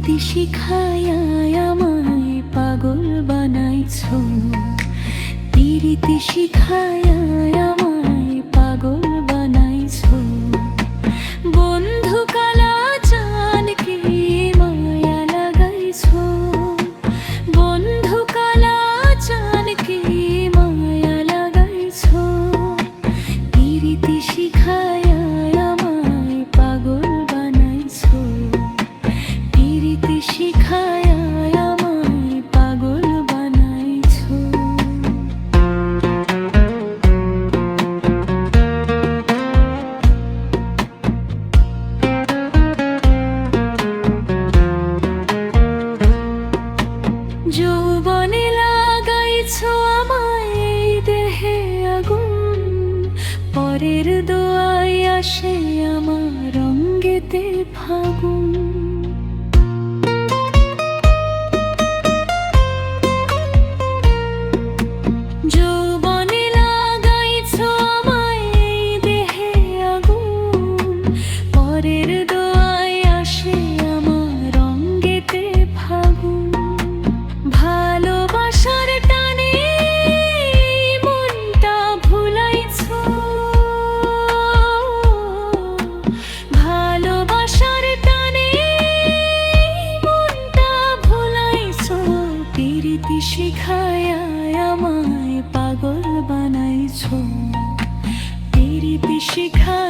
যেতে শিখায় আমায় পাগল বানাইছো। পিড়িতে শিখায় আমায় পরের দোয়াই আসে আমার রঙ্গেতে ফাগুন। পেরিয়ে শিখায়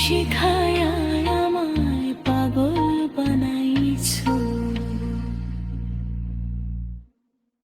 শিখায়